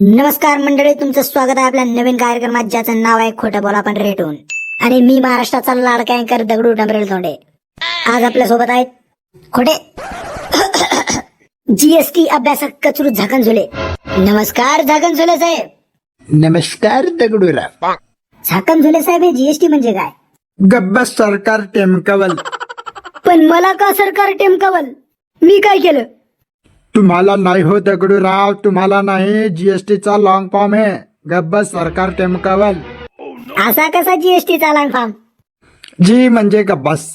नमस्कार मंडळी तुमचं स्वागत आहे आपल्या नवीन कार्यक्रमात ज्याचं नाव आहे खोटं बोला पण रेटून. आणि मी महाराष्ट्राचा लाडका अँकर दगडू डंबरेल तोंडे आज आपल्यासोबत आहेत खोटे. जीएसटी अभ्यासक कचरू झाकण झुले नमस्कार झाकण झुले साहेब. नमस्कार दगडूराव. झाकण झुले साहेब हे जीएसटी म्हणजे काय? गब्बस सरकार टेमकवल. पण मला का सरकार टेमकावल? मी काय केलं? तुम्हाला नाही हो दगडूराव तुम्हाला नाही. जीएसटीचा लॉंग फॉर्म आहे गब्बस सरकार टेमकवल. असा कसा जीएसटी चालान फार्म जी म्हणजे गब्बस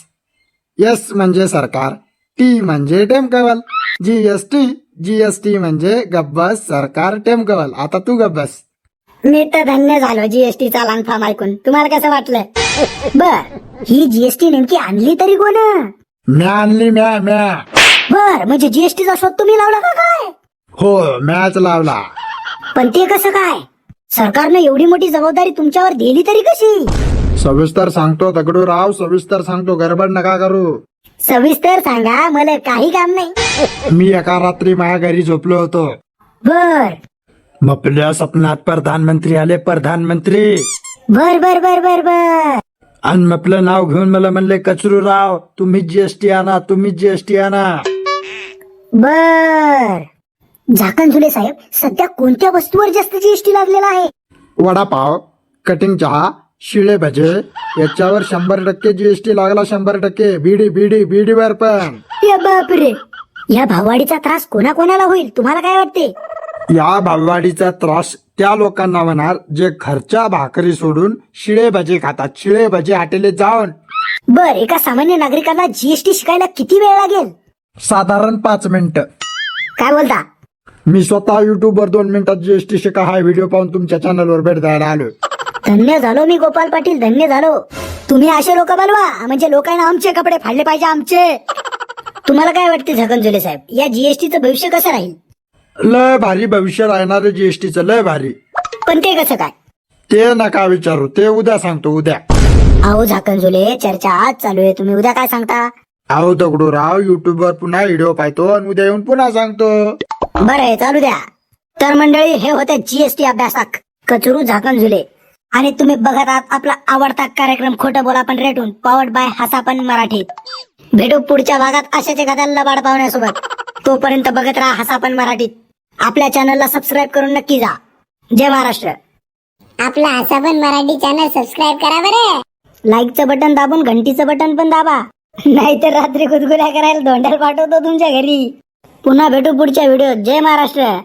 एस म्हणजे सरकार. टी म्हणजे टेमकवल. जीएसटी जीएसटी म्हणजे गब्बस सरकार टेमकवल. आता तू गब्बस मी तर धन्य झालो जीएसटी चालान फार्म ऐकून. तुम्हाला कसं वाटलं? बर ही जीएसटी नेमकी आणली तरी कोण? म्या आणली म्या म्या बर म्हणजे जीएसटीचा शोध तुम्ही लावला का काय? हो मॅच लावला. पण ते कसं काय? सरकारनं एवढी मोठी जबाबदारी तुमच्यावर दिली तरी कशी? सविस्तर सांगतो दगडूराव सविस्तर सांगतो गडबड नका करू. सविस्तर सांगा मला काही काम नाही. मी एका रात्री माझ्या घरी झोपलो होतो. बर. मपल्या स्वप्नात प्रधानमंत्री आले प्रधानमंत्री. बर बर बर बर बर. आणि मपलं नाव घेऊन मला म्हणले कचरूराव तुम्ही जीएसटी आणा तुम्ही जीएसटी आणा. बर. झाकण झुले साहेब सध्या कोणत्या वस्तूवर जास्त जीएसटी लागलेला आहे? वडापाव कटिंग चहा शिळे भजे याच्यावर शंभर टक्के जीएसटी लागला शंभर टक्के. बीडी बीडी बीडीवर पण. या बापरे. या भाववाडीचा त्रास कोणाकोणाला होईल तुम्हाला काय वाटते? या भाववाढीचा त्रास त्या लोकांना होणार जे घरच्या भाकरी सोडून शिळे भजे खातात. शिळे भजे हाटेले जाऊन. बर एका सामान्य नागरिकाला जीएसटी शिकायला किती वेळ लागेल? साधारण पाच मिनिटं. काय बोलता? मी स्वतः युट्यूब वर दोन मिनिटात जीएसटी शिका हा व्हिडिओ पाहून तुमच्या चॅनलवर भेट द्यायला आलो धन्य झालो मी गोपाल पाटील धन्य झालो. तुम्ही असे लोक बोलवा म्हणजे लोकांना आमचे कपडे फाडले पाहिजे आमचे. तुम्हाला काय वाटते झगनजुले साहेब? या जीएसटीचं भविष्य कसं राहील? लय भारी भविष्य राहणार जीएसटीचं लय भारी. पण ते कसं काय? ते नका विचारू ते उद्या सांगतो उद्या. अहो झाकणझुले चर्चा आज चालू आहे. तुम्ही उद्या काय सांगता? अहो दगडूराव युट्यूब वर पुन्हा व्हिडिओ पाहतो आणि उद्या येऊन पुन्हा सांगतो. बरं आहे चालू द्या. तर मंडळी हे होते जीएसटी अभ्यासक कचरू झाकणझुले आणि तुम्ही बघत आहात आपला आवडता कार्यक्रम खोटं बोला पण रेटून पॉवर्ड बाय हसापण मराठीत भेटू पुढच्या भागात अशाच एखाद्या लबाड पाहुण्यासोबत. तोपर्यंत बघत राहा हसापण मराठीत आपल्या चॅनलला सबस्क्राईब करून नक्की जा. जय महाराष्ट्र. आपला असा पण मराठी चॅनल सबस्क्राईब करा बरं. लाईकचं बटन दाबून घंटीचं बटन पण दाबा. नाहीतर रात्री गुदगुल्या करायला धोंड्याला पाठवतो तुमच्या घरी. पुन्हा भेटू पुढच्या व्हिडिओ जय महाराष्ट्र.